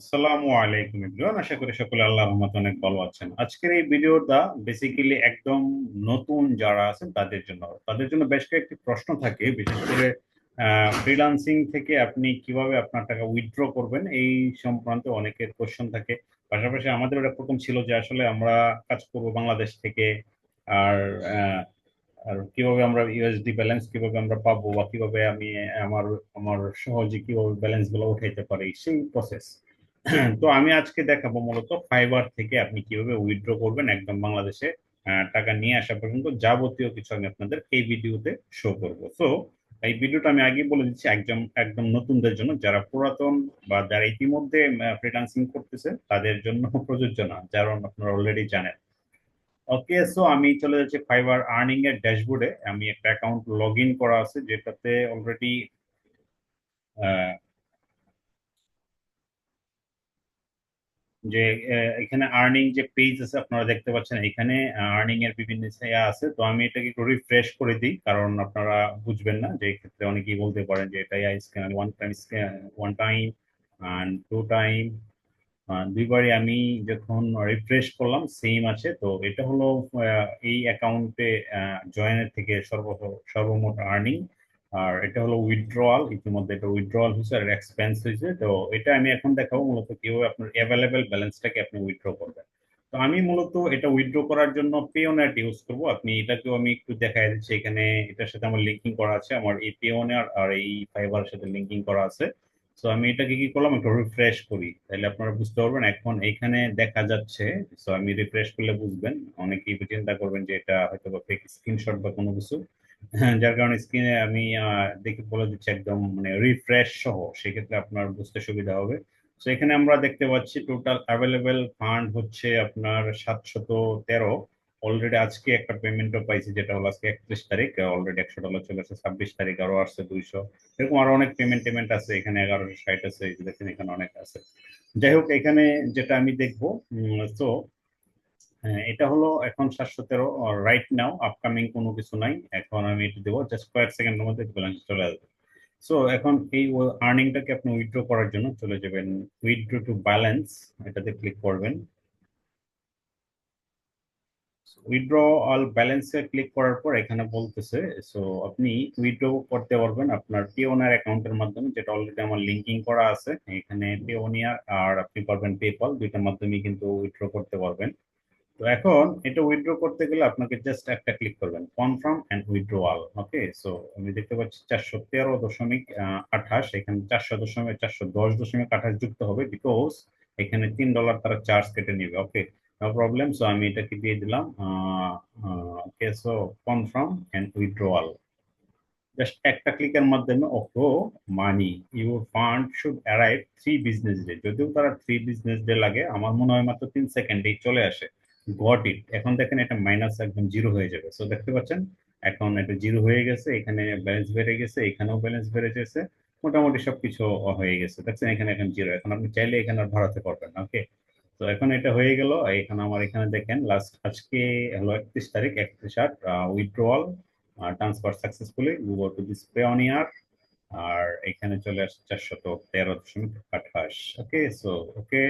আসসালামু আলাইকুম এভরিওয়ান। আশা করি সকলে আল্লাহর রহমতে অনেক ভালো আছেন। আজকের এই ভিডিওটা বেসিক্যালি একদম নতুন যারা আছেন তাদের জন্য। তাদের জন্য বেশ কয়েকটি প্রশ্ন থাকে। বিশেষ করে ফ্রিল্যান্সিং থেকে আপনি কীভাবে আপনার টাকা উইথড্র করবেন এই সংক্রান্ত অনেকের কোশ্চেন থাকে। পাশাপাশি আমাদের প্রথম ছিল যে আসলে আমরা কাজ করব বাংলাদেশ থেকে আর আর কীভাবে আমরা ইউএসডি ব্যালেন্স কীভাবে আমরা পাবো বা কীভাবে আমি আমার আমার সহজে কীভাবে ব্যালেন্সগুলো উঠাইতে পারি সেই প্রসেস তো আমি আজকে দেখাবো মূলত ফাইবার থেকে আপনি কীভাবে উইথড্র করবেন একদম বাংলাদেশে টাকা নিয়ে আসা পর্যন্ত যাবতীয় কিছু আমি আপনাদের এই ভিডিওতে শো করব। সো এই ভিডিওটা আমি আগে বলে দিচ্ছি একদম একদম নতুনদের জন্য, যারা পুরাতন বা যারা ইতিমধ্যে ফ্রিল্যান্সিং করতেছে, তাদের জন্য প্রযোজ্য না, যারা আপনারা অলরেডি জানেন। ওকে সো আমি চলে যাচ্ছি ফাইবার আর্নিং এর ড্যাশবোর্ডে আমি একটা অ্যাকাউন্ট লগ ইন করা আছে, যেটাতে অলরেডি যে এখানে আর্নিং যে পেজ আছে আপনারা দেখতে পাচ্ছেন, এখানে আর্নিং এর বিভিন্ন আছে। তো আমি এটাকে একটু রিফ্রেশ করে দিই, কারণ আপনারা বুঝবেন না যে ক্ষেত্রে অনেকেই বলতে পারেন যে, এটা scan one time one time and two time দুইবারই আমি যখন রিফ্রেশ করলাম সেম আছে। তো এটা হলো এই অ্যাকাউন্টে জয়েনের থেকে সর্ব সর্বমোট আর্নিং আর এটা হলো উইথড্রয়াল ইতিমধ্যে এটা উইথড্রয়াল হয়েছে আর এক্সপেন্স হয়েছে। তো এটা আমি এখন দেখাবো মূলত কীভাবে আপনার অ্যাভেলেবেল ব্যালেন্সটাকে আপনি উইথড্র করবেন। তো আমি মূলত এটা উইথড্র করার জন্য পেওনেট ইউজ করব। আপনি এটাকেও আমি একটু দেখাই দিচ্ছি। এখানে এটার সাথে আমার লিঙ্কিং করা আছে। আমার এই পেওনেট আর এই ফাইবারের সাথে লিঙ্কিং করা আছে। সো আমি এটাকে কি করলাম? একটু রিফ্রেশ করি। তাহলে আপনারা বুঝতে পারবেন, এখন এখানে দেখা যাচ্ছে সো আমি রিফ্রেশ করলে বুঝবেন। অনেকেই চিন্তা করবেন যে এটা হয়তো বা ফেক স্ক্রিনশট বা কোনো কিছু। যার কারণে স্ক্রিনে আমি দেখে বলে দিচ্ছি একদম মানে রিফ্রেশ সহ, সেক্ষেত্রে আপনার বুঝতে সুবিধা হবে। তো এখানে আমরা দেখতে পাচ্ছি টোটাল অ্যাভেলেবেল ফান্ড হচ্ছে আপনার সাতশত তেরো। অলরেডি আজকে একটা পেমেন্টও পাইছি, যেটা হলো আজকে একত্রিশ তারিখ অলরেডি একশো ডলার চলে আসছে, ছাব্বিশ তারিখ আরও আসছে দুইশো। এরকম আরও অনেক পেমেন্ট টেমেন্ট আছে, এখানে এগারোশো ষাট আছে দেখেন এখানে অনেক আছে। যাই হোক, এখানে যেটা আমি দেখব তো হ্যাঁ এটা হলো এখন সাতশো তেরো রাইট নাও আপকামিং কোনো কিছু নাই। এখন আমি এটা দেবো জাস্ট কয়েক সেকেন্ডের মধ্যে ব্যালেন্স চলে আসবে। সো এখন এই আর্নিংটাকে আপনি উইথড্র করার জন্য চলে যাবেন। উইথড্র টু ব্যালেন্স এটাতে ক্লিক করবেন। উইথড্র অল ব্যালেন্সে ক্লিক করার পর এখানে বলতেছে সো আপনি উইথড্র করতে পারবেন আপনার পিওনার অ্যাকাউন্টের মাধ্যমে, যেটা অলরেডি আমার লিঙ্কিং করা আছে। এখানে পিওনিয়ার আর আপনি পারবেন পেপাল দুইটার মাধ্যমে কিন্তু উইথড্র করতে পারবেন। তো এখন এটা উইথড্র করতে গেলে আপনাকে জাস্ট একটা ক্লিক করবেন confirm and withdrawal okay so আমি দেখতে পাচ্ছি চারশো তেরো দশমিক আঠাশ, এখানে চারশো দশমিক, চারশো দশ দশমিক আঠাশ যুক্ত হবে বিকজ এখানে তিন ডলার তারা চার্জ কেটে নেবে ওকে নো প্রবলেম সো আমি এটাকে দিয়ে দিলাম? Okay so confirm and withdrawal just একটা ক্লিকের মাধ্যমে, ওহো money your fund should arrive three business day যদিও তারা থ্রি বিজনেস ডে লাগে, আমার মনে হয় মাত্র তিন সেকেন্ডেই চলে আসে। গট ইট এখন দেখেন এটা মাইনাস একদম জিরো হয়ে যাবে। সো দেখতে পাচ্ছেন? এখন এটা জিরো হয়ে গেছে, এখানে ব্যালেন্স বেড়ে গেছে, এখানেও ব্যালেন্স বেড়ে গেছে, মোটামুটি সবকিছু হয়ে গেছে। দেখছেন? এখানে এখন জিরো এখন আপনি চাইলে এখানে আর ভাড়াতে পারবেন ওকে তো এখন এটা হয়ে গেল। এখানে আমার এখানে দেখেন লাস্ট আজকে হলো একত্রিশ তারিখ, একত্রিশ আট withdrawal transfer successfully go to this Payoneer আর এখানে চলে আসছে চারশত তেরো দশমিক আঠাশ ওকে সো ওকে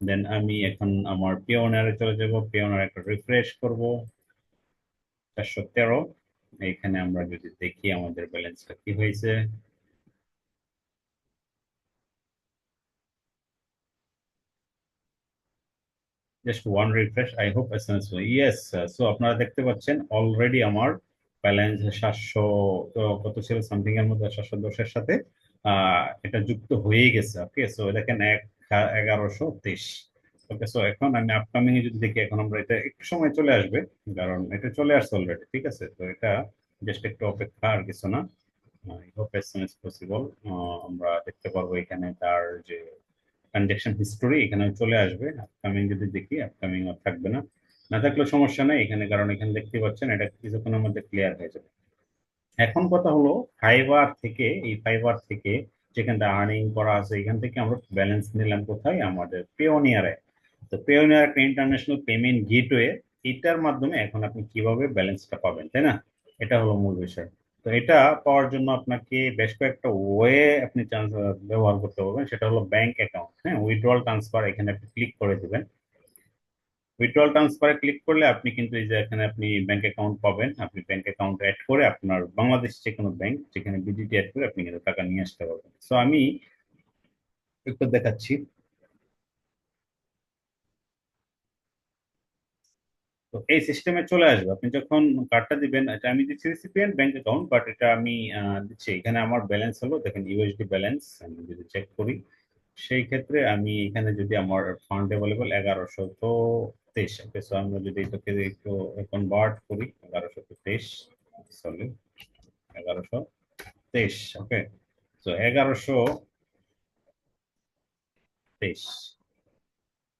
দেন আমি এখন আমার পিওনারে চলে যাব। পিওনার একটা রিফ্রেশ করব। চারশো তেরো। এখানে আমরা যদি দেখি আমাদের ব্যালেন্সটা কি হয়েছে। Just one refresh I hope S M S yes so আপনারা দেখতে পাচ্ছেন অলরেডি আমার ব্যালেন্স সাতশো কত ছিল? সামথিং এর মধ্যে সাতশো দশের সাথে এটা যুক্ত হয়ে গেছে। ওকে সো দেখেন এক এগারোশো তেইশ। ওকে সো এখন আমি আপকামিং যদি দেখি, এখন আমরা এটা একটু সময় চলে আসবে, কারণ এটা চলে আসছে অলরেডি ঠিক আছে? তো এটা জাস্ট একটু অপেক্ষা আর কিছু না। হোপ এস পসিবল আমরা দেখতে পারব এখানে তার যে ট্রানজাকশন হিস্টোরি এখানে চলে আসবে। আপকামিং যদি দেখি আপকামিং আর থাকবে না। না থাকলে সমস্যা নেই, এখানে কারণ এখানে দেখতে পাচ্ছেন, এটা কিছুক্ষণের মধ্যে ক্লিয়ার হয়ে যাবে। এখন কথা হলো ফাইবার থেকে, এই ফাইবার থেকে যেখান থেকে আর্নিং করা আছে, এখান থেকে আমরা ব্যালেন্স নিলাম কোথায়? আমাদের পেওনিয়ারে তো পেওনিয়ার একটা ইন্টারন্যাশনাল পেমেন্ট গেটওয়ে এটার মাধ্যমে এখন আপনি কীভাবে ব্যালেন্সটা পাবেন, তাই না? এটা হলো মূল বিষয়। তো এটা পাওয়ার জন্য আপনাকে বেশ কয়েকটা ওয়ে আপনি চান্স ব্যবহার করতে পারবেন। সেটা হলো ব্যাংক অ্যাকাউন্ট হ্যাঁ উইথড্রল ট্রান্সফার এখানে আপনি ক্লিক করে দিবেন। উইথড্রল ট্রান্সফারে ক্লিক করলে আপনি কিন্তু এই যে এখানে আপনি ব্যাংক অ্যাকাউন্ট পাবেন। আপনি ব্যাংক অ্যাকাউন্ট অ্যাড করে আপনার বাংলাদেশ যে কোনো ব্যাংক যেখানে বিডিটি অ্যাড করে আপনি কিন্তু টাকা নিয়ে আসতে পারবেন। সো আমি একটু দেখাচ্ছি। তো এই সিস্টেমে চলে আসবে। আপনি যখন কার্ডটা দিবেন, এটা আমি দিচ্ছি রিসিপিয়েন্ট ব্যাংক অ্যাকাউন্ট বাট এটা আমি দিচ্ছি। এখানে আমার ব্যালেন্স হলো, দেখেন ইউএসডি ব্যালেন্স আমি যদি চেক করি, সেই ক্ষেত্রে আমি এখানে যদি আমার ফান্ড অ্যাভেলেবল এগারোশো, তো তেইশ ওকে সো আমরা যদি এটাকে একটু কনভার্ট করি, এগারোশো তেইশ সরি এগারোশো তেইশ ওকে তো এগারোশো তেইশ।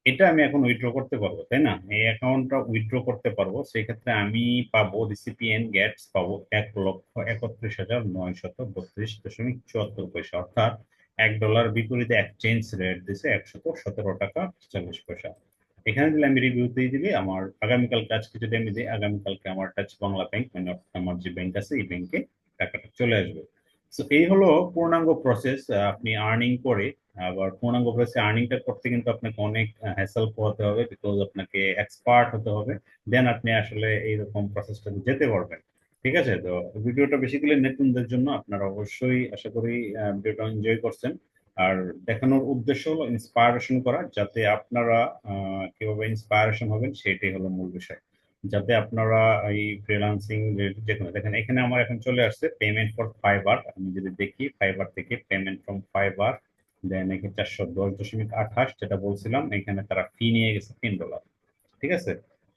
এটা আমি এখন উইথড্র করতে পারব, তাই না? এই অ্যাকাউন্টটা উইথড্র করতে পারব, সেই ক্ষেত্রে আমি পাবো রিসিপিয়েন্ট গ্যাটস পাবো এক লক্ষ একত্রিশ হাজার নয়শত বত্রিশ দশমিক চুয়াত্তর পয়সা। অর্থাৎ এক ডলার বিপরীতে এক্সচেঞ্জ রেট দিছে একশত সতেরো টাকা চল্লিশ পয়সা। এখানে দিলে আমি রিভিউ দিয়ে দিলে আমার আগামীকালকে আজকে যদি আমি দিই, আগামীকালকে আমার টাচ বাংলা ব্যাংক মানে আমার যে ব্যাংক আছে, এই ব্যাংকে টাকাটা চলে আসবে। তো এই হলো পূর্ণাঙ্গ প্রসেস আপনি আর্নিং করে, আবার পূর্ণাঙ্গ প্রসেসে আর্নিংটা করতে কিন্তু আপনাকে অনেক হ্যাসেল পোহাতে হবে বিকজ আপনাকে এক্সপার্ট হতে হবে দেন আপনি আসলে এইরকম প্রসেসটাতে যেতে পারবেন। ঠিক আছে? তো ভিডিওটা বেসিক্যালি নতুনদের জন্য আপনারা অবশ্যই আশা করি ভিডিওটা এনজয় করছেন। আর দেখানোর উদ্দেশ্য হলো ইন্সপায়ারেশন করা, যাতে আপনারা কীভাবে ইন্সপায়ারেশন হবেন সেটাই হলো মূল বিষয়। যাতে আপনারা এই ফ্রিল্যান্সিং যে কোনো, দেখেন এখানে আমার এখন চলে আসছে পেমেন্ট ফর ফাইবার আমি যদি দেখি ফাইবার থেকে পেমেন্ট ফ্রম ফাইবার দেন এখানে চারশো দশ দশমিক আঠাশ, যেটা বলছিলাম, এখানে তারা ফি নিয়ে গেছে তিন ডলার ঠিক আছে?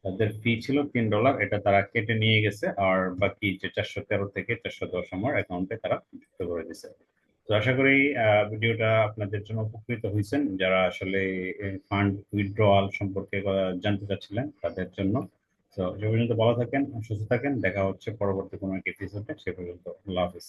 তাদের ফি ছিল তিন ডলার এটা তারা কেটে নিয়ে গেছে, আর বাকি যে চারশো তেরো থেকে চারশো দশ আমার অ্যাকাউন্টে তারা যুক্ত করে দিছে তো আশা করি ভিডিওটা আপনাদের জন্য উপকৃত হয়েছেন যারা আসলে ফান্ড উইথড্রয়াল সম্পর্কে জানতে চাচ্ছিলেন তাদের জন্য। তো সে পর্যন্ত ভালো থাকেন, সুস্থ থাকেন। দেখা হচ্ছে পরবর্তী কোনো এক এপিসোডে সে পর্যন্ত আল্লাহ হাফিজ।